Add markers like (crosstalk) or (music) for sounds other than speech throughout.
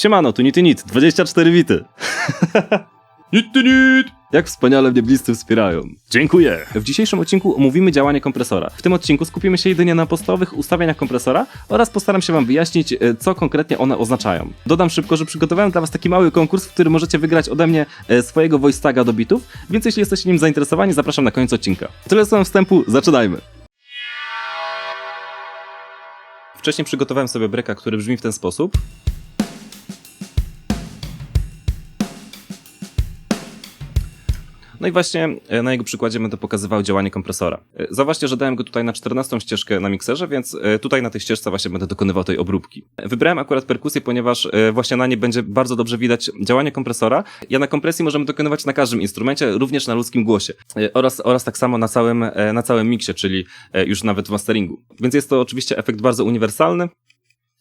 Siemano, tu Nity Nit, 24 bity. (laughs) Nit, nit! Jak wspaniale mnie bliscy wspierają. Dziękuję. W dzisiejszym odcinku omówimy działanie kompresora. W tym odcinku skupimy się jedynie na podstawowych ustawieniach kompresora oraz postaram się wam wyjaśnić, e, co konkretnie one oznaczają. Dodam szybko, że przygotowałem dla was taki mały konkurs, w którym możecie wygrać ode mnie e, swojego voice taga do bitów, więc jeśli jesteście nim zainteresowani, zapraszam na koniec odcinka. Tyle słowem wstępu, zaczynajmy. Wcześniej przygotowałem sobie breka, który brzmi w ten sposób. No i właśnie e, na jego przykładzie będę pokazywał działanie kompresora. E, Zauważcie, że dałem go tutaj na 14 ścieżkę na mikserze, więc e, tutaj na tej ścieżce właśnie będę dokonywał tej obróbki. Wybrałem akurat perkusję, ponieważ właśnie na niej będzie bardzo dobrze widać działanie kompresora. Ja na kompresji możemy dokonywać na każdym instrumencie, również na ludzkim głosie. Oraz, oraz tak samo na całym, na całym miksie, czyli już nawet w masteringu. Więc jest to oczywiście efekt bardzo uniwersalny.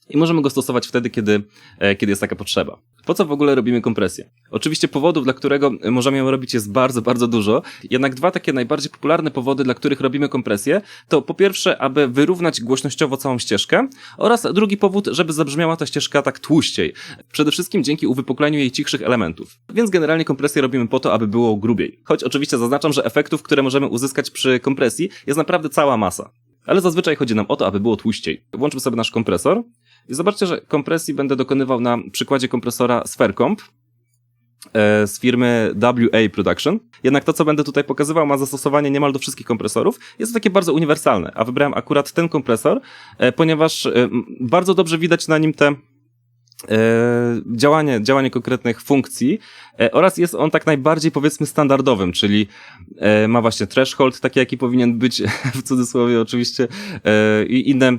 I możemy go stosować wtedy, kiedy, e, kiedy jest taka potrzeba. Po co w ogóle robimy kompresję? Oczywiście powodów, dla którego możemy ją robić jest bardzo, bardzo dużo. Jednak dwa takie najbardziej popularne powody, dla których robimy kompresję, to po pierwsze, aby wyrównać głośnościowo całą ścieżkę oraz drugi powód, żeby zabrzmiała ta ścieżka tak tłuściej. Przede wszystkim dzięki uwypukleniu jej cichszych elementów. Więc generalnie kompresję robimy po to, aby było grubiej. Choć oczywiście zaznaczam, że efektów, które możemy uzyskać przy kompresji jest naprawdę cała masa. Ale zazwyczaj chodzi nam o to, aby było tłuściej. Włączmy sobie nasz kompresor. I zobaczcie, że kompresji będę dokonywał na przykładzie kompresora Spherecomp e, z firmy WA Production. Jednak to, co będę tutaj pokazywał, ma zastosowanie niemal do wszystkich kompresorów. Jest takie bardzo uniwersalne, a wybrałem akurat ten kompresor, e, ponieważ e, bardzo dobrze widać na nim te działanie, działanie konkretnych funkcji oraz jest on tak najbardziej powiedzmy standardowym, czyli ma właśnie threshold taki jaki powinien być (laughs) w cudzysłowie oczywiście i inne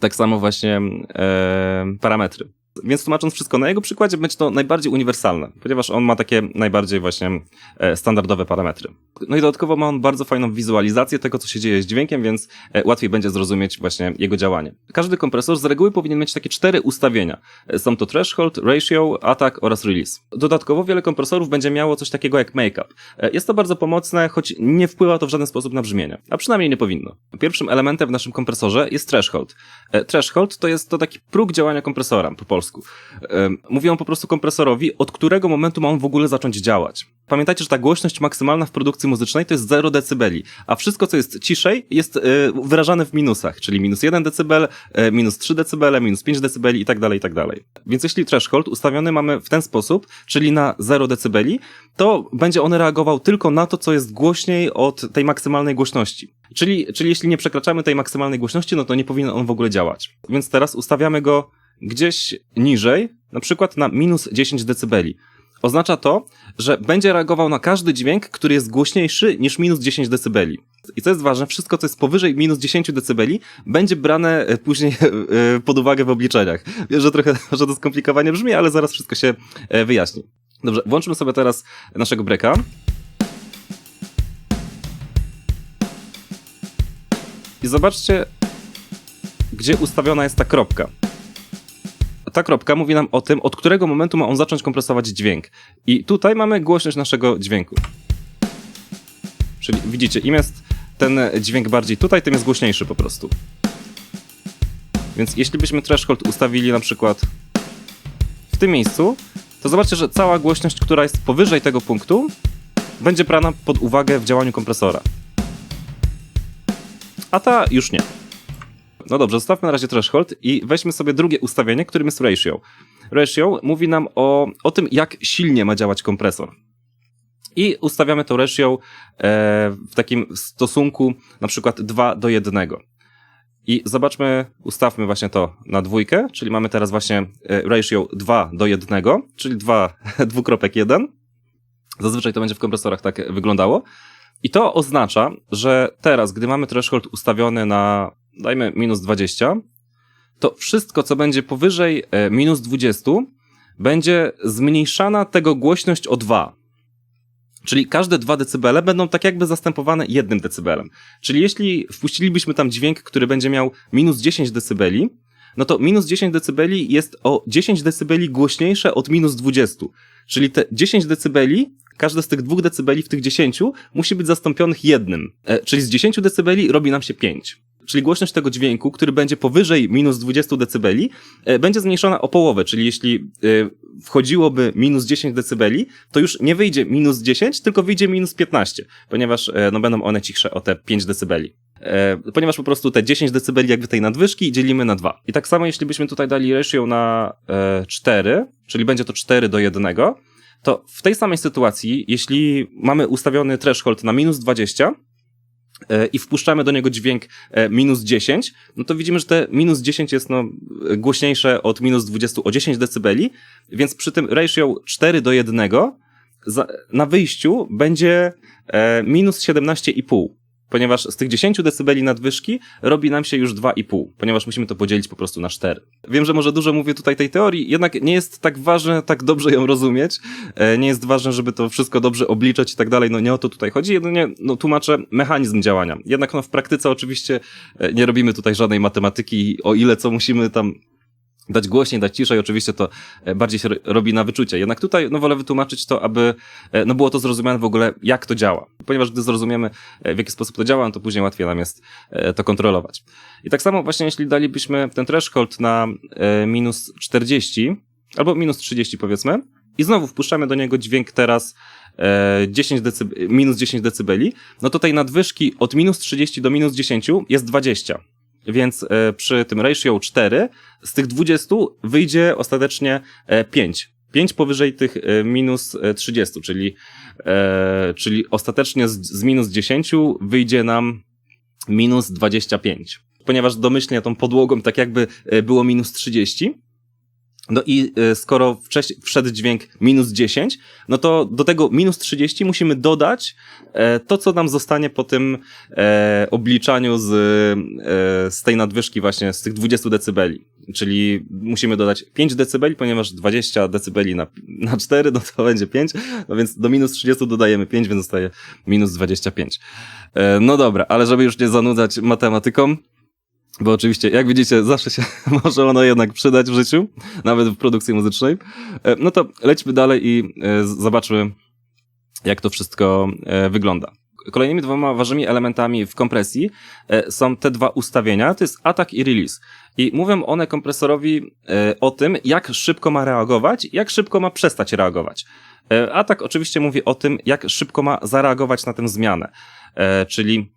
tak samo właśnie e, parametry. Więc tłumacząc wszystko na jego przykładzie, będzie to najbardziej uniwersalne, ponieważ on ma takie najbardziej właśnie e, standardowe parametry. No i dodatkowo ma on bardzo fajną wizualizację tego, co się dzieje z dźwiękiem, więc e, łatwiej będzie zrozumieć właśnie jego działanie. Każdy kompresor z reguły powinien mieć takie cztery ustawienia. E, Są to threshold, ratio, attack oraz release. Dodatkowo wiele kompresorów będzie miało coś takiego jak make-up. Jest to bardzo pomocne, choć nie wpływa to w żaden sposób na brzmienie, a przynajmniej nie powinno. Pierwszym elementem w naszym kompresorze jest threshold. Threshold to jest to taki próg działania kompresora po polsku. E, Mówią po prostu kompresorowi, od którego momentu ma on w ogóle zacząć działać. Pamiętajcie, że ta głośność maksymalna w produkcji muzycznej to jest 0 dB, a wszystko, co jest ciszej, jest e, wyrażane w minusach, czyli minus 1 dB, e, minus 3 dB, minus 5 dB i tak dalej, i tak dalej. Więc jeśli threshold ustawiony mamy w ten sposób, czyli na 0 dB, to będzie on reagował tylko na to, co jest głośniej od tej maksymalnej głośności. Czyli, czyli jeśli nie przekraczamy tej maksymalnej głośności, no to nie powinien on w ogóle działać. Więc teraz ustawiamy go gdzieś niżej, na przykład na minus 10 dB. Oznacza to, że będzie reagował na każdy dźwięk, który jest głośniejszy niż minus 10 dB. I co jest ważne, wszystko, co jest powyżej minus 10 dB, będzie brane e, później e, pod uwagę w obliczeniach. Wiem, że trochę (laughs) że to skomplikowanie brzmi, ale zaraz wszystko się e, wyjaśni. Dobrze, włączmy sobie teraz naszego breka. I zobaczcie, gdzie ustawiona jest ta kropka. Ta kropka mówi nam o tym, od którego momentu ma on zacząć kompresować dźwięk. I tutaj mamy głośność naszego dźwięku. Czyli widzicie, im jest ten dźwięk bardziej tutaj, tym jest głośniejszy po prostu. Więc jeśli byśmy threshold ustawili na przykład w tym miejscu, to zobaczcie, że cała głośność, która jest powyżej tego punktu, będzie brana pod uwagę w działaniu kompresora. A ta już nie. No dobrze, zostawmy na razie threshold i weźmy sobie drugie ustawienie, którym jest ratio. Ratio mówi nam o, o tym, jak silnie ma działać kompresor. I ustawiamy to ratio e, w takim stosunku na przykład 2 do 1. I zobaczmy, ustawmy właśnie to na dwójkę, czyli mamy teraz właśnie e, ratio 2 do 1, czyli 2, (laughs) dwukropek 1. Zazwyczaj to będzie w kompresorach tak wyglądało. I to oznacza, że teraz, gdy mamy threshold ustawiony na, dajmy, minus 20, to wszystko, co będzie powyżej e, minus 20, będzie zmniejszana tego głośność o 2. Czyli każde 2 dB będą tak jakby zastępowane 1 dB. Czyli jeśli wpuścilibyśmy tam dźwięk, który będzie miał minus 10 dB, no to minus 10 dB jest o 10 dB głośniejsze od minus 20. Czyli te 10 dB, każde z tych 2 dB w tych 10 musi być zastąpionych jednym. E, czyli z 10 dB robi nam się 5. czyli głośność tego dźwięku, który będzie powyżej minus 20 decybeli, e, będzie zmniejszona o połowę, czyli jeśli e, wchodziłoby minus 10 decybeli, to już nie wyjdzie minus 10, tylko wyjdzie minus 15, ponieważ e, no, będą one cichsze o te 5 decybeli. E, ponieważ po prostu te 10 decybeli jakby tej nadwyżki dzielimy na 2. I tak samo jeśli byśmy tutaj dali ratio na e, 4, czyli będzie to 4 do 1, to w tej samej sytuacji, jeśli mamy ustawiony threshold na minus 20, e, i wpuszczamy do niego dźwięk e, minus 10, no to widzimy, że te minus 10 jest no, głośniejsze od minus 20 o 10 decybeli, więc przy tym ratio 4 do 1 za, na wyjściu będzie e, minus 17,5, ponieważ z tych 10 decybeli nadwyżki robi nam się już 2,5, ponieważ musimy to podzielić po prostu na 4. Wiem, że może dużo mówię tutaj tej teorii, jednak nie jest tak ważne tak dobrze ją rozumieć, e, nie jest ważne, żeby to wszystko dobrze obliczać i tak dalej, no nie o to tutaj chodzi, jedynie no, tłumaczę mechanizm działania. Jednak no, w praktyce oczywiście e, nie robimy tutaj żadnej matematyki, o ile co musimy tam dać głośniej, dać ciszej, oczywiście to e, bardziej się ro- robi na wyczucie. Jednak tutaj no, wolę wytłumaczyć to, aby e, no, było to zrozumiane w ogóle, jak to działa. Ponieważ gdy zrozumiemy, e, w jaki sposób to działa, no, to później łatwiej nam jest to kontrolować. I tak samo właśnie, jeśli dalibyśmy ten threshold na minus 40, albo minus 30 powiedzmy, i znowu wpuszczamy do niego dźwięk teraz e, 10 decyb- minus 10 decybeli, no to tej nadwyżki od minus 30 do minus 10 jest 20. Więc e, przy tym ratio 4 z tych 20 wyjdzie ostatecznie e, 5. 5 powyżej tych e, minus e, 30, czyli, czyli ostatecznie z, z minus 10 wyjdzie nam minus 25. Ponieważ domyślnie tą podłogą tak jakby było minus 30, no i e, skoro wszedł dźwięk minus 10, no to do tego minus 30 musimy dodać e, to, co nam zostanie po tym e, obliczaniu z, z tej nadwyżki właśnie z tych 20 decybeli. Czyli musimy dodać 5 decybeli, ponieważ 20 decybeli na, na 4, no to będzie 5, no więc do minus 30 dodajemy 5, więc zostaje minus 25. E, no dobra, ale żeby już nie zanudzać matematyką, bo oczywiście, jak widzicie, zawsze się (laughs) może ono jednak przydać w życiu, nawet w produkcji muzycznej. E, No to lećmy dalej i e, zobaczmy, jak to wszystko e, wygląda. Kolejnymi dwoma ważnymi elementami w kompresji są te dwa ustawienia, to jest atak i release. I mówią one kompresorowi o tym, jak szybko ma reagować, jak szybko ma przestać reagować. Atak oczywiście mówi o tym, jak szybko ma zareagować na tę zmianę. Czyli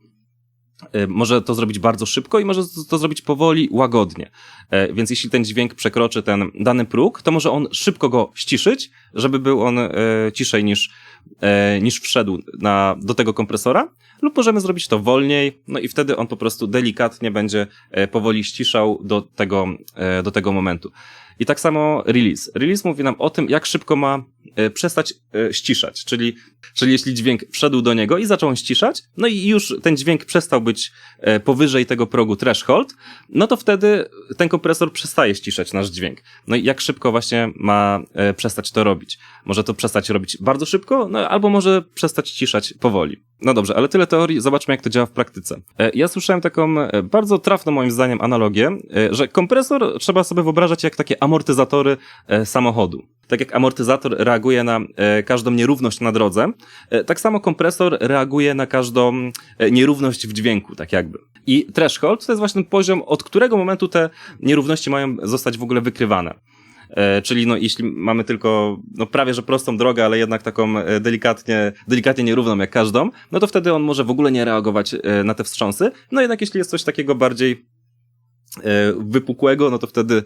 może to zrobić bardzo szybko i może to- zrobić powoli, łagodnie. E, Więc jeśli ten dźwięk przekroczy ten dany próg, to może on szybko go ściszyć, żeby był on e, ciszej niż, e, niż wszedł na, do tego kompresora, lub możemy zrobić to wolniej, no i wtedy on po prostu delikatnie będzie powoli ściszał do tego, do tego momentu. I tak samo release. Release mówi nam o tym, jak szybko ma przestać e, ściszać, czyli, czyli jeśli dźwięk wszedł do niego i zaczął ściszać, no i już ten dźwięk przestał być e, powyżej tego progu threshold, no to wtedy ten kompresor przestaje ściszać nasz dźwięk. No i jak szybko właśnie ma e, przestać to robić? Może to przestać robić bardzo szybko, no albo może przestać ciszać powoli. No dobrze, ale tyle teorii, zobaczmy jak to działa w praktyce. E, Ja słyszałem taką bardzo trafną moim zdaniem analogię, że kompresor trzeba sobie wyobrażać jak takie amortyzatory samochodu. Tak jak amortyzator reaguje na e, każdą nierówność na drodze, e, tak samo kompresor reaguje na każdą e, nierówność w dźwięku, tak jakby. I threshold to jest właśnie ten poziom, od którego momentu te nierówności mają zostać w ogóle wykrywane. Czyli no, jeśli mamy tylko no, prawie że prostą drogę, ale jednak taką delikatnie, delikatnie nierówną jak każdą, no to wtedy on może w ogóle nie reagować na te wstrząsy. No jednak jeśli jest coś takiego bardziej wypukłego, no to wtedy,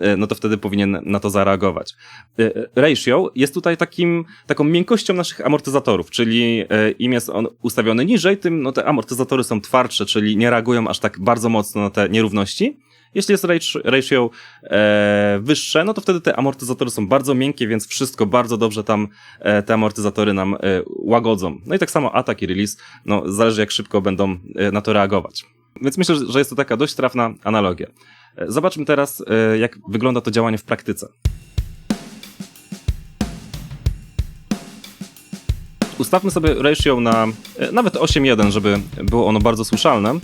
e, no to wtedy powinien na to zareagować. E, Ratio jest tutaj takim, taką miękkością naszych amortyzatorów, czyli e, im jest on ustawiony niżej, tym no te amortyzatory są twardsze, czyli nie reagują aż tak bardzo mocno na te nierówności. Jeśli jest ratio- e, wyższe, no to wtedy te amortyzatory są bardzo miękkie, więc wszystko bardzo dobrze tam e, te amortyzatory nam e, łagodzą. No i tak samo atak i release, no zależy jak szybko będą e, na to reagować. Więc myślę, że jest to taka dość trafna analogia. E, Zobaczmy teraz, e, jak wygląda to działanie w praktyce. Ustawmy sobie ratio na e, nawet 8.1, żeby było ono bardzo słyszalne.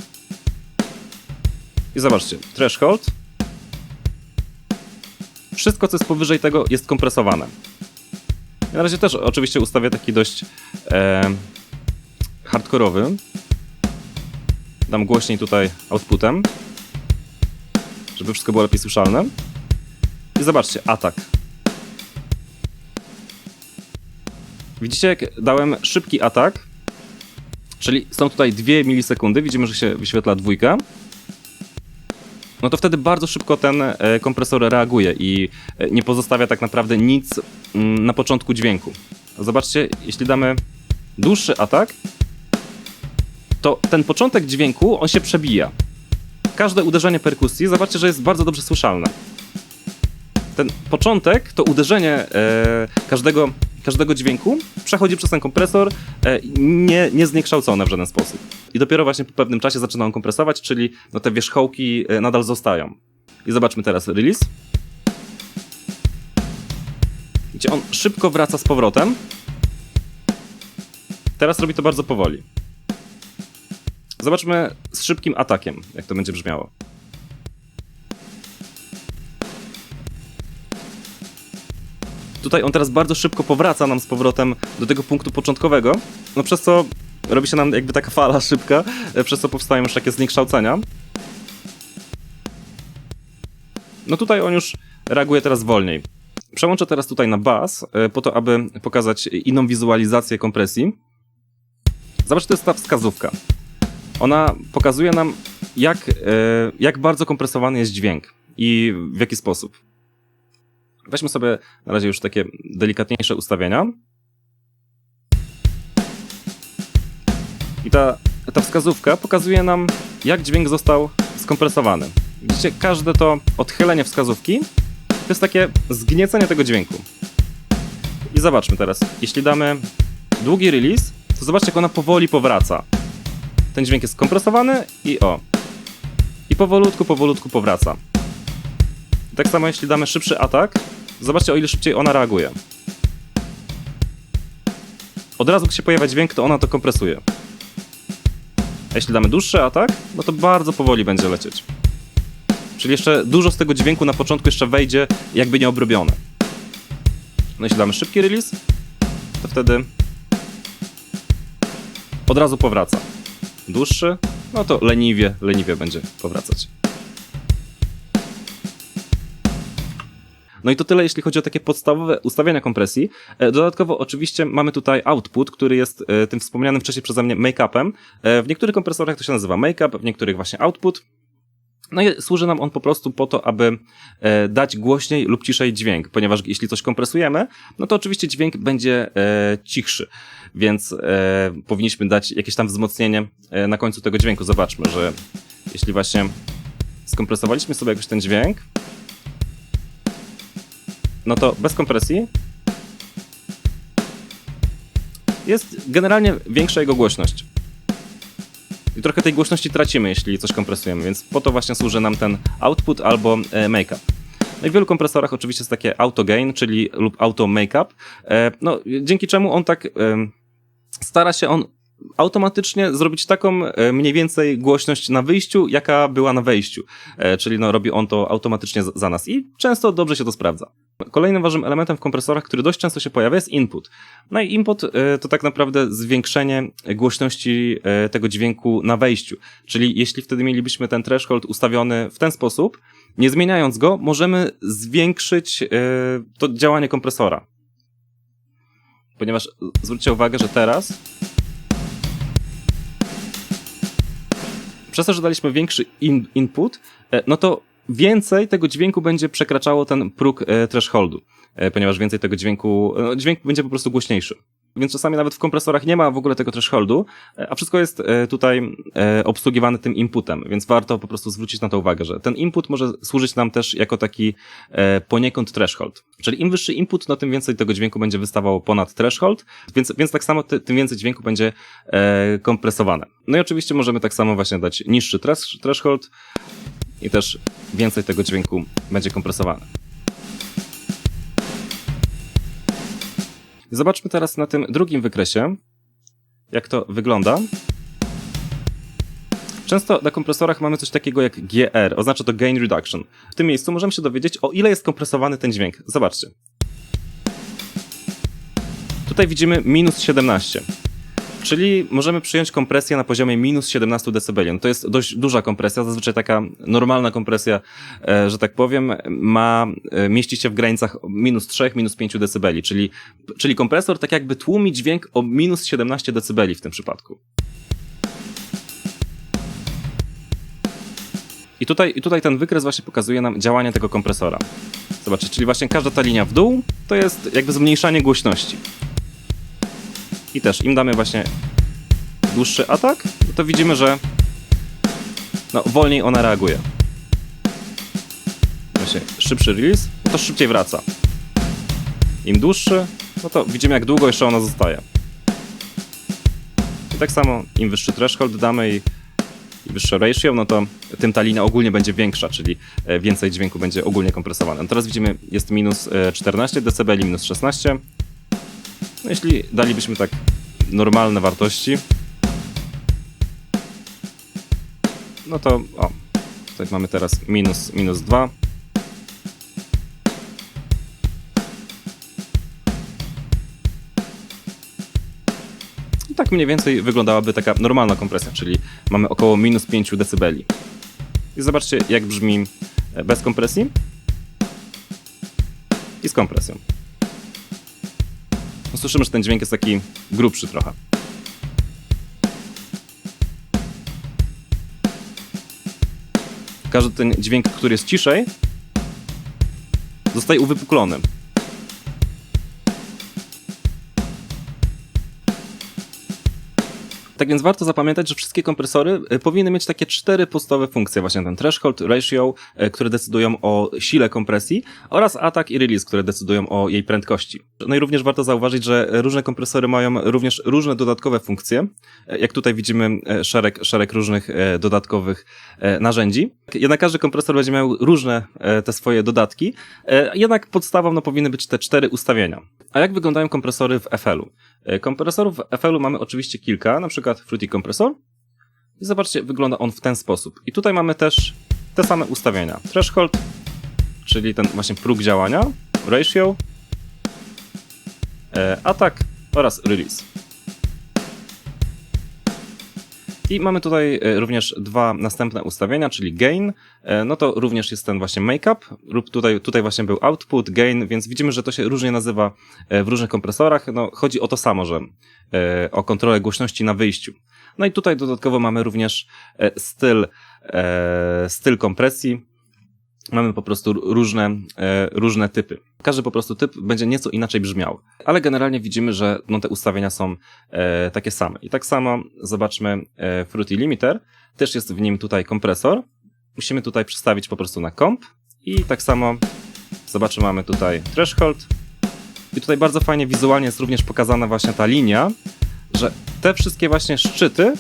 I zobaczcie, threshold. Wszystko, co jest powyżej tego, jest kompresowane. Ja na razie też oczywiście ustawię taki dość e, hardkorowy. Dam głośniej tutaj outputem, żeby wszystko było lepiej słyszalne. I zobaczcie, atak. Widzicie, jak dałem szybki atak, czyli są tutaj 2 milisekundy, widzimy, że się wyświetla dwójka. No to wtedy bardzo szybko ten e, kompresor reaguje i e, nie pozostawia tak naprawdę nic mm, na początku dźwięku. Zobaczcie, jeśli damy dłuższy atak, to ten początek dźwięku, on się przebija. Każde uderzenie perkusji, zobaczcie, że jest bardzo dobrze słyszalne. Ten początek, to uderzenie e, każdego, każdego dźwięku przechodzi przez ten kompresor e, nie, nie zniekształcone w żaden sposób. I dopiero właśnie po pewnym czasie zaczyna on kompresować, czyli no, te wierzchołki e, nadal zostają. I zobaczmy teraz release. Gdzie on szybko wraca z powrotem. Teraz robi to bardzo powoli. Zobaczmy z szybkim atakiem, jak to będzie brzmiało. Tutaj on teraz bardzo szybko powraca nam z powrotem do tego punktu początkowego, no przez co robi się nam jakby taka fala szybka, e, przez co powstają już takie zniekształcenia. No tutaj on już reaguje teraz wolniej. Przełączę teraz tutaj na bas, e, po to, aby pokazać inną wizualizację kompresji. Zobacz, to jest ta wskazówka. Ona pokazuje nam, jak, e, jak bardzo kompresowany jest dźwięk i w jaki sposób. Weźmy sobie na razie już takie delikatniejsze ustawienia. I ta, ta wskazówka pokazuje nam, jak dźwięk został skompresowany. Widzicie, każde to odchylenie wskazówki to jest takie zgniecenie tego dźwięku. I zobaczmy teraz, jeśli damy długi release, to zobaczcie, jak ona powoli powraca. Ten dźwięk jest skompresowany i o. I powolutku, powolutku powraca. Tak samo jeśli damy szybszy atak, zobaczcie o ile szybciej ona reaguje. Od razu gdy się pojawia dźwięk, to ona to kompresuje. A jeśli damy dłuższy atak, no to bardzo powoli będzie lecieć. Czyli jeszcze dużo z tego dźwięku na początku jeszcze wejdzie jakby nieobrobione. No jeśli damy szybki release, to wtedy od razu powraca. Dłuższy, no to leniwie, leniwie będzie powracać. No i to tyle, jeśli chodzi o takie podstawowe ustawienia kompresji. E, Dodatkowo oczywiście mamy tutaj output, który jest e, tym wspomnianym wcześniej przeze mnie make-upem. E, W niektórych kompresorach to się nazywa make-up, w niektórych właśnie output. No i służy nam on po prostu po to, aby e, dać głośniej lub ciszej dźwięk, ponieważ jeśli coś kompresujemy, no to oczywiście dźwięk będzie e, cichszy, więc e, powinniśmy dać jakieś tam wzmocnienie na końcu tego dźwięku. Zobaczmy, że jeśli właśnie skompresowaliśmy sobie jakoś ten dźwięk, no to bez kompresji jest generalnie większa jego głośność. I trochę tej głośności tracimy, jeśli coś kompresujemy, więc po to właśnie służy nam ten output albo e, make-up. No i w wielu kompresorach oczywiście jest takie auto gain, czyli lub auto make-up, e, no dzięki czemu on tak stara się on automatycznie zrobić taką e, mniej więcej głośność na wyjściu, jaka była na wejściu. Czyli no, robi on to automatycznie za nas i często dobrze się to sprawdza. Kolejnym ważnym elementem w kompresorach, który dość często się pojawia, jest input. No i input e, to tak naprawdę zwiększenie głośności e, tego dźwięku na wejściu. Czyli jeśli wtedy mielibyśmy ten threshold ustawiony w ten sposób, nie zmieniając go, możemy zwiększyć e, to działanie kompresora. Ponieważ zwróćcie uwagę, że teraz przez to, że daliśmy większy in, input, no to więcej tego dźwięku będzie przekraczało ten próg e, thresholdu, e, ponieważ więcej tego dźwięku, no, dźwięk będzie po prostu głośniejszy. Więc czasami nawet w kompresorach nie ma w ogóle tego thresholdu, e, a wszystko jest tutaj obsługiwane tym inputem, więc warto po prostu zwrócić na to uwagę, że ten input może służyć nam też jako taki poniekąd threshold. Czyli im wyższy input, no tym więcej tego dźwięku będzie wystawało ponad threshold, więc, więc tak samo ty, tym więcej dźwięku będzie kompresowane. No i oczywiście możemy tak samo właśnie dać niższy thresh- threshold i też więcej tego dźwięku będzie kompresowane. Zobaczmy teraz na tym drugim wykresie, jak to wygląda. Często na kompresorach mamy coś takiego jak GR, oznacza to Gain Reduction. W tym miejscu możemy się dowiedzieć, o ile jest kompresowany ten dźwięk. Zobaczcie. Tutaj widzimy minus 17. Czyli możemy przyjąć kompresję na poziomie minus 17 dB. No to jest dość duża kompresja, zazwyczaj taka normalna kompresja, e, że tak powiem, ma e, mieści się w granicach minus 3, minus 5 dB, czyli, czyli kompresor tak jakby tłumi dźwięk o minus 17 dB w tym przypadku. I tutaj, I tutaj ten wykres właśnie pokazuje nam działanie tego kompresora. Zobaczcie, czyli właśnie każda ta linia w dół to jest jakby zmniejszanie głośności. I też im damy właśnie dłuższy atak, to widzimy, że no, wolniej ona reaguje. Właśnie szybszy release, no to szybciej wraca. Im dłuższy, no to widzimy jak długo jeszcze ona zostaje. I tak samo im wyższy threshold damy i, i wyższe ratio, no to tym ta linia ogólnie będzie większa, czyli e, więcej dźwięku będzie ogólnie kompresowane. No teraz widzimy jest minus e, 14 dB, minus 16. No jeśli dalibyśmy tak normalne wartości, no to o, tutaj mamy teraz minus, minus 2. I tak mniej więcej wyglądałaby taka normalna kompresja, czyli mamy około minus 5 dB. I zobaczcie, jak brzmi e, bez kompresji i z kompresją. Słyszymy, że ten dźwięk jest taki grubszy trochę. Każdy ten dźwięk, który jest ciszej, zostaje uwypuklony. Tak więc warto zapamiętać, że wszystkie kompresory e, powinny mieć takie cztery podstawowe funkcje, właśnie ten threshold, ratio, e, które decydują o sile kompresji oraz atak i release, które decydują o jej prędkości. No i również warto zauważyć, że różne kompresory mają również różne dodatkowe funkcje. E, Jak tutaj widzimy szereg, szereg różnych dodatkowych narzędzi. Jednak każdy kompresor będzie miał różne te swoje dodatki, jednak podstawą no, powinny być te cztery ustawienia. A jak wyglądają kompresory w FL-u? E, Kompresorów w FL-u mamy oczywiście kilka, na przykład Fruity Kompresor. I zobaczcie, wygląda on w ten sposób. I tutaj mamy też te same ustawienia. Threshold, czyli ten właśnie próg działania, ratio, e, atak oraz release. I mamy tutaj e, również dwa następne ustawienia, czyli gain, e, no to również jest ten właśnie makeup, lub tutaj, tutaj właśnie był output, gain, więc widzimy, że to się różnie nazywa e, w różnych kompresorach. No, chodzi o to samo, że o kontrolę głośności na wyjściu. No i tutaj dodatkowo mamy również styl, styl kompresji. Mamy po prostu różne, e, różne typy. Każdy po prostu typ będzie nieco inaczej brzmiał. Ale generalnie widzimy, że no, te ustawienia są e, takie same. I tak samo zobaczmy e, Fruity Limiter. Też jest w nim tutaj kompresor. Musimy tutaj przestawić po prostu na komp. I tak samo zobaczymy, mamy tutaj threshold. I tutaj bardzo fajnie wizualnie jest również pokazana właśnie ta linia, że te wszystkie właśnie szczyty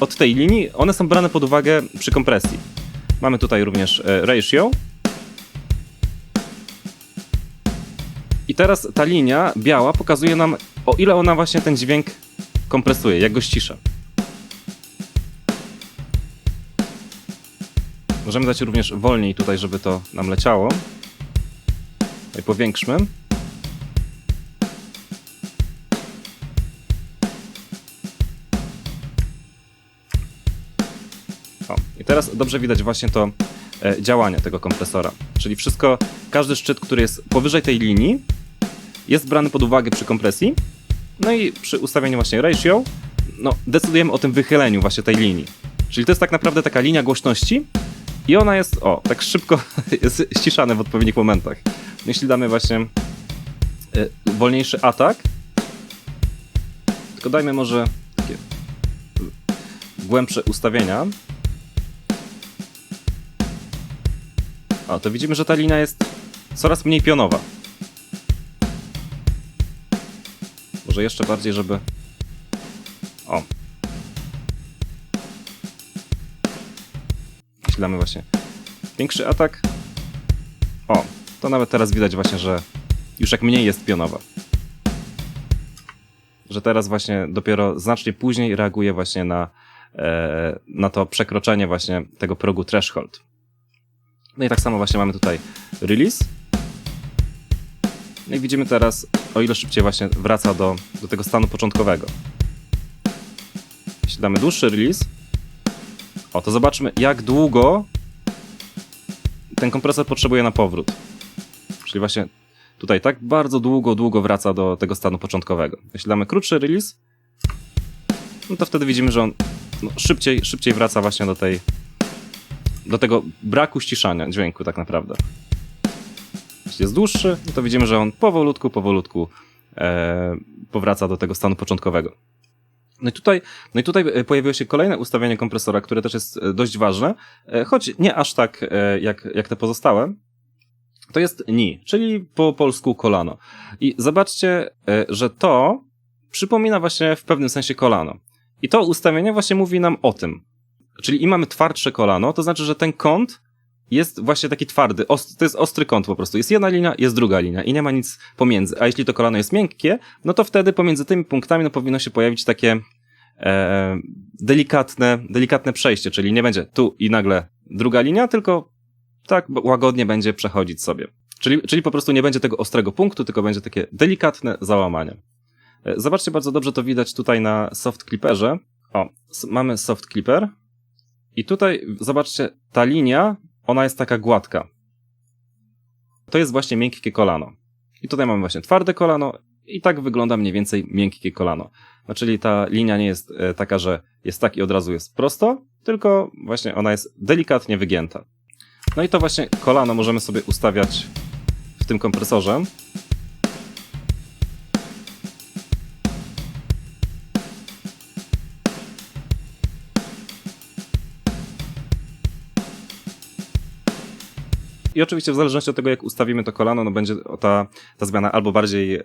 od tej linii, one są brane pod uwagę przy kompresji. Mamy tutaj również e, ratio. I teraz ta linia biała pokazuje nam, o ile ona właśnie ten dźwięk kompresuje, jak go ściszę. Możemy dać również wolniej tutaj, żeby to nam leciało. Tutaj powiększmy. I teraz dobrze widać właśnie to e, działanie tego kompresora. Czyli wszystko, każdy szczyt, który jest powyżej tej linii, jest brany pod uwagę przy kompresji. No i przy ustawieniu właśnie ratio, no, decydujemy o tym wychyleniu właśnie tej linii. Czyli to jest tak naprawdę taka linia głośności i ona jest, o, tak szybko (laughs) jest ściszana w odpowiednich momentach. Jeśli damy właśnie e, wolniejszy atak, tylko dajmy może głębsze ustawienia, O, to widzimy, że ta linia jest coraz mniej pionowa. Może jeszcze bardziej, żeby... O. Jeśli właśnie większy atak. O, to nawet teraz widać właśnie, że już jak mniej jest pionowa. Że teraz właśnie dopiero znacznie później reaguje właśnie na, e, na to przekroczenie właśnie tego progu threshold. No i tak samo właśnie mamy tutaj release. No i widzimy teraz, o ile szybciej właśnie wraca do, do tego stanu początkowego. Jeśli damy dłuższy release, o to zobaczmy jak długo ten kompresor potrzebuje na powrót. Czyli właśnie tutaj tak bardzo długo, długo wraca do tego stanu początkowego. Jeśli damy krótszy release, no to wtedy widzimy, że on no, szybciej, szybciej wraca właśnie do tej do tego braku ściszania dźwięku tak naprawdę. Jeśli jest dłuższy, no to widzimy, że on powolutku, powolutku e, powraca do tego stanu początkowego. No i, tutaj, no i tutaj e, pojawiło się kolejne ustawienie kompresora, które też jest e, dość ważne, e, choć nie aż tak jak, jak te pozostałe. To jest ni, czyli po polsku kolano. I zobaczcie, że to przypomina właśnie w pewnym sensie kolano. I to ustawienie właśnie mówi nam o tym. Czyli im mamy twardsze kolano, to znaczy, że ten kąt jest właśnie taki twardy. To jest ostry kąt po prostu. Jest jedna linia, jest druga linia i nie ma nic pomiędzy. A jeśli to kolano jest miękkie, no to wtedy pomiędzy tymi punktami no, powinno się pojawić takie e, delikatne, delikatne przejście, czyli nie będzie tu i nagle druga linia, tylko tak łagodnie będzie przechodzić sobie. Czyli, czyli po prostu nie będzie tego ostrego punktu, tylko będzie takie delikatne załamanie. E, Zobaczcie, bardzo dobrze to widać tutaj na soft clipperze. O, mamy soft clipper. I tutaj, zobaczcie, ta linia, ona jest taka gładka. To jest właśnie miękkie kolano. I tutaj mamy właśnie twarde kolano i tak wygląda mniej więcej miękkie kolano. No, czyli ta linia nie jest e, taka, że jest tak i od razu jest prosto, tylko właśnie ona jest delikatnie wygięta. No i to właśnie kolano możemy sobie ustawiać w tym kompresorze. I oczywiście w zależności od tego, jak ustawimy to kolano, no będzie ta, ta zmiana albo bardziej e,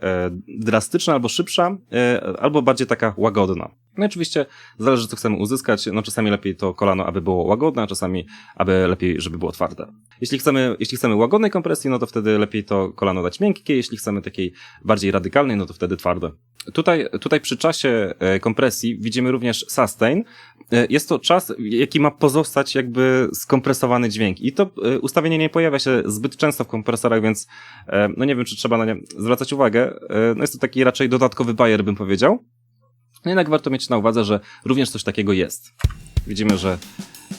drastyczna, albo szybsza, e, albo bardziej taka łagodna. No i oczywiście zależy, co chcemy uzyskać. No czasami lepiej to kolano, aby było łagodne, a czasami, aby lepiej, żeby było twarde. Jeśli chcemy, jeśli chcemy łagodnej kompresji, no to wtedy lepiej to kolano dać miękkie. Jeśli chcemy takiej bardziej radykalnej, no to wtedy twarde. Tutaj, tutaj przy czasie e, kompresji widzimy również sustain. E, Jest to czas, jaki ma pozostać jakby skompresowany dźwięk. I to e, ustawienie nie pojawia się zbyt często w kompresorach, więc no nie wiem, czy trzeba na nie zwracać uwagę. No jest to taki raczej dodatkowy bajer, bym powiedział. No jednak warto mieć na uwadze, że również coś takiego jest. Widzimy, że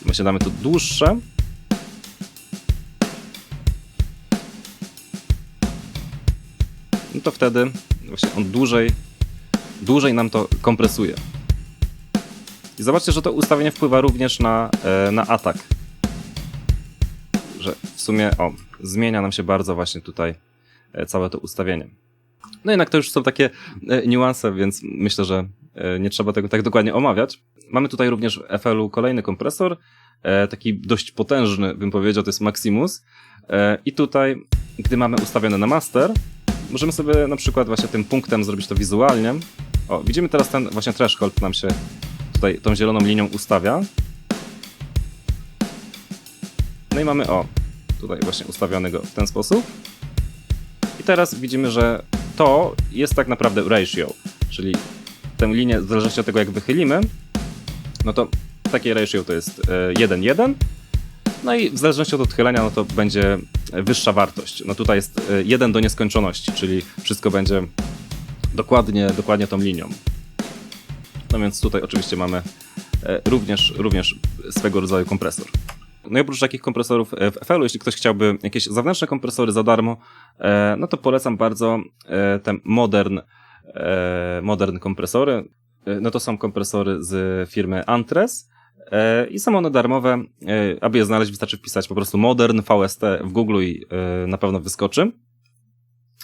właśnie damy tu dłuższe. No to wtedy właśnie on dłużej, dłużej nam to kompresuje. I zobaczcie, że to ustawienie wpływa również na, e, na atak. Że w sumie, o, zmienia nam się bardzo właśnie tutaj e, całe to ustawienie. No jednak to już są takie e, niuanse, więc myślę, że nie trzeba tego tak dokładnie omawiać. Mamy tutaj również w FL-u kolejny kompresor, taki dość potężny, bym powiedział, to jest Maximus. I tutaj, gdy mamy ustawione na master, możemy sobie na przykład właśnie tym punktem zrobić to wizualnie. O, widzimy teraz ten właśnie threshold nam się tutaj tą zieloną linią ustawia. No i mamy, o, tutaj właśnie ustawiony go w ten sposób. I teraz widzimy, że to jest tak naprawdę ratio, czyli tę linię, w zależności od tego jak wychylimy, no to takie ratio to jest 1,1. No i w zależności od odchylenia, no to będzie wyższa wartość. No tutaj jest 1 do nieskończoności, czyli wszystko będzie dokładnie, dokładnie tą linią. No więc tutaj oczywiście mamy e, również, również swego rodzaju kompresor. No i oprócz takich kompresorów e, w FL-u, jeśli ktoś chciałby jakieś zewnętrzne kompresory za darmo, e, no to polecam bardzo te modern, modern kompresory. No to są kompresory z firmy Antres i są one darmowe. Aby je znaleźć, wystarczy wpisać po prostu modern VST w Google i na pewno wyskoczy.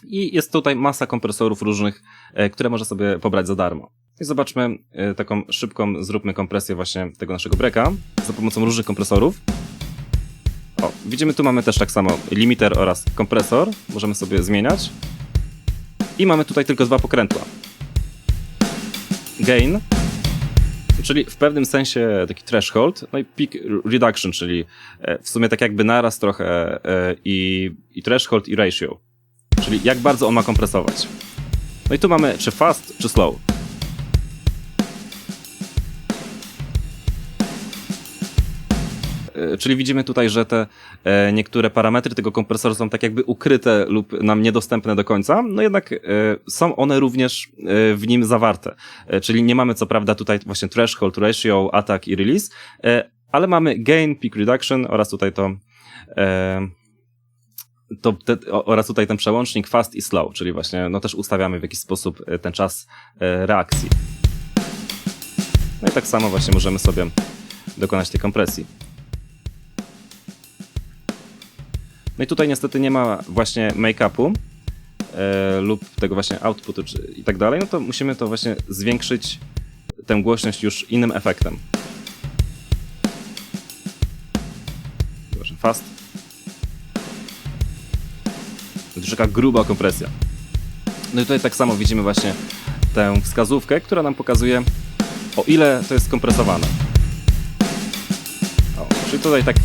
I jest tutaj masa kompresorów różnych, e, które można sobie pobrać za darmo. I zobaczmy e, taką szybką, zróbmy kompresję właśnie tego naszego breka za pomocą różnych kompresorów. O, widzimy tu mamy też tak samo limiter oraz kompresor, możemy sobie zmieniać. I mamy tutaj tylko dwa pokrętła. Gain, czyli w pewnym sensie taki threshold, no i peak reduction, czyli e, w sumie tak jakby naraz trochę i, i threshold i ratio, czyli jak bardzo on ma kompresować. No i tu mamy czy fast, czy slow. e, czyli widzimy tutaj, że te e, niektóre parametry tego kompresora są tak jakby ukryte lub nam niedostępne do końca, no jednak e, są one również w nim zawarte. Czyli nie mamy co prawda tutaj właśnie threshold, ratio, attack i release, ale mamy gain, peak reduction oraz tutaj to to te, oraz tutaj ten przełącznik fast i slow, czyli właśnie no też ustawiamy w jakiś sposób e, ten czas e, reakcji. No i tak samo właśnie możemy sobie dokonać tej kompresji. No i tutaj niestety nie ma właśnie make-upu e, lub tego właśnie outputu czy, i tak dalej, no to musimy to właśnie zwiększyć tę głośność już innym efektem. Taka gruba kompresja. No i tutaj tak samo widzimy właśnie tę wskazówkę, która nam pokazuje o ile to jest skompresowane. O, czyli tutaj tak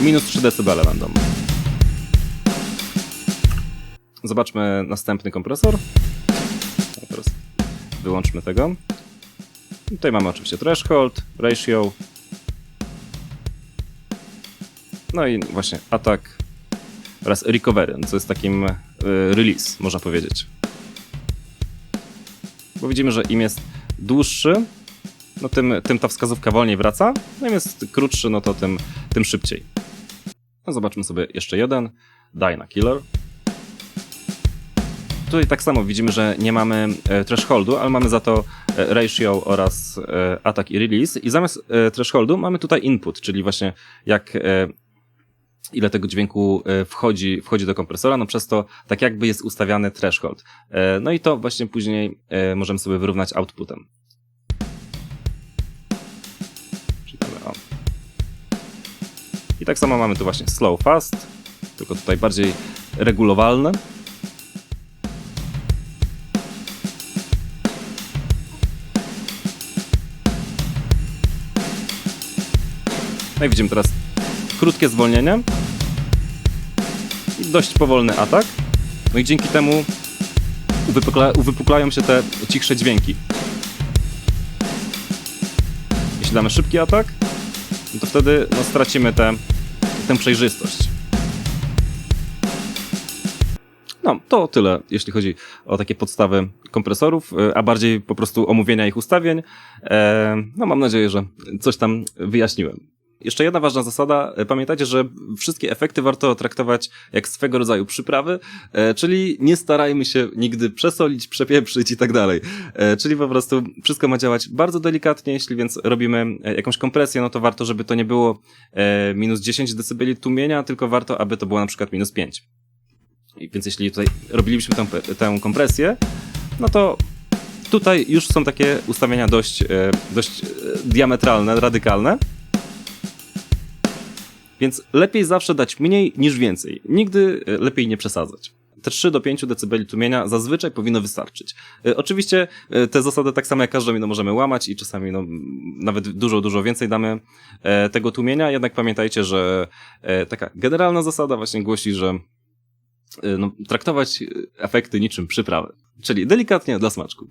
minus 3 dB będą. Zobaczmy następny kompresor. Teraz wyłączmy tego. I Tutaj mamy oczywiście threshold, ratio. No i właśnie attack oraz recovery, co jest takim y, release, można powiedzieć. Bo widzimy, że im jest dłuższy, no tym, tym ta wskazówka wolniej wraca, no im jest krótszy, no to tym, tym szybciej. No zobaczmy sobie jeszcze jeden, Dyna Killer. Tutaj tak samo widzimy, że nie mamy e, thresholdu, ale mamy za to e, ratio oraz e, attack i release i zamiast e, thresholdu mamy tutaj input, czyli właśnie jak e, ile tego dźwięku e, wchodzi, wchodzi do kompresora, no przez to tak jakby jest ustawiany threshold. E, No i to właśnie później e, możemy sobie wyrównać outputem. I tak samo mamy tu właśnie slow, fast, tylko tutaj bardziej regulowalne. No i widzimy teraz krótkie zwolnienie i dość powolny atak. No i dzięki temu uwypukla, uwypuklają się te cichsze dźwięki. Jeśli damy szybki atak, no to wtedy no, stracimy tę tę przejrzystość. No, to tyle, jeśli chodzi o takie podstawy kompresorów, e, a bardziej po prostu omówienia ich ustawień. E, No, mam nadzieję, że coś tam wyjaśniłem. Jeszcze jedna ważna zasada. E, Pamiętajcie, że wszystkie efekty warto traktować jak swego rodzaju przyprawy, e, czyli nie starajmy się nigdy przesolić, przepieprzyć i tak dalej. E, Czyli po prostu wszystko ma działać bardzo delikatnie, jeśli więc robimy jakąś kompresję, no to warto, żeby to nie było minus 10 dB tłumienia, tylko warto, aby to było na przykład minus 5. I Więc jeśli tutaj robilibyśmy tę, tę kompresję, no to tutaj już są takie ustawienia dość, dość diametralne, radykalne. Więc lepiej zawsze dać mniej niż więcej. Nigdy e, lepiej nie przesadzać. Te 3 do 5 dB tłumienia zazwyczaj powinno wystarczyć. E, Oczywiście e, te zasady tak samo jak każdą inną możemy łamać i czasami no, nawet dużo, dużo więcej damy tego tłumienia, jednak pamiętajcie, że taka generalna zasada właśnie głosi, że no, traktować efekty niczym przyprawy. Czyli delikatnie dla smaczku.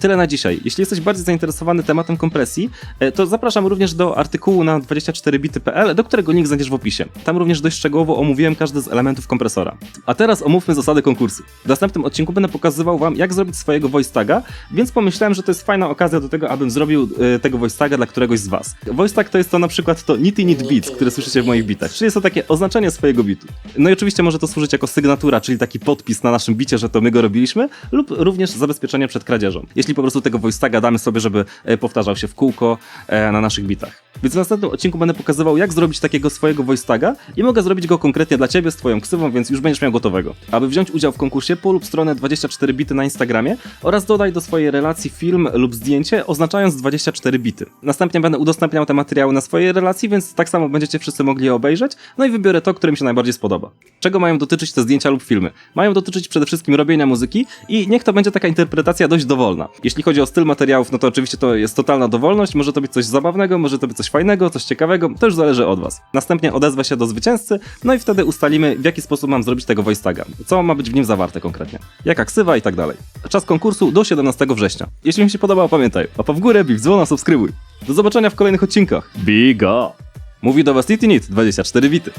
Tyle na dzisiaj. Jeśli jesteś bardziej zainteresowany tematem kompresji, e, to zapraszam również do artykułu na 24bity.pl, do którego link znajdziesz w opisie. Tam również dość szczegółowo omówiłem każdy z elementów kompresora. A teraz omówmy zasady konkursu. W następnym odcinku będę pokazywał wam, jak zrobić swojego voice taga, więc pomyślałem, że to jest fajna okazja do tego, abym zrobił e, tego voice taga dla któregoś z was. Voice tag to jest to na przykład to nitty nit beats, które słyszycie w moich bitach, czyli jest to takie oznaczenie swojego bitu. No i oczywiście może to służyć jako sygnatura, czyli taki podpis na naszym bicie, że to my go robiliśmy, lub również zabezpieczenie przed kradzieżą. Jeśli po prostu tego voice taga damy sobie, żeby e, powtarzał się w kółko e, na naszych bitach. Więc w następnym odcinku będę pokazywał, jak zrobić takiego swojego voice taga i mogę zrobić go konkretnie dla ciebie z twoją ksywą, więc już będziesz miał gotowego. Aby wziąć udział w konkursie, polub stronę 24 bity na Instagramie oraz dodaj do swojej relacji film lub zdjęcie oznaczając 24 bity. Następnie będę udostępniał te materiały na swojej relacji, więc tak samo będziecie wszyscy mogli je obejrzeć, no i wybiorę to, które mi się najbardziej spodoba. Czego mają dotyczyć te zdjęcia lub filmy? Mają dotyczyć przede wszystkim robienia muzyki i niech to będzie taka interpretacja dość dowolna. Jeśli chodzi o styl materiałów, no to oczywiście to jest totalna dowolność, może to być coś zabawnego, może to być coś fajnego, coś ciekawego, to już zależy od was. Następnie odezwę się do zwycięzcy, no i wtedy ustalimy, w jaki sposób mam zrobić tego voice taga, co ma być w nim zawarte konkretnie, jaka ksywa i tak dalej. Czas konkursu do 17 września. Jeśli mi się podobało, pamiętaj, łapa w górę, bij w dzwona, subskrybuj. Do zobaczenia w kolejnych odcinkach. Biga! Mówi do was Nitinit, 24 bity.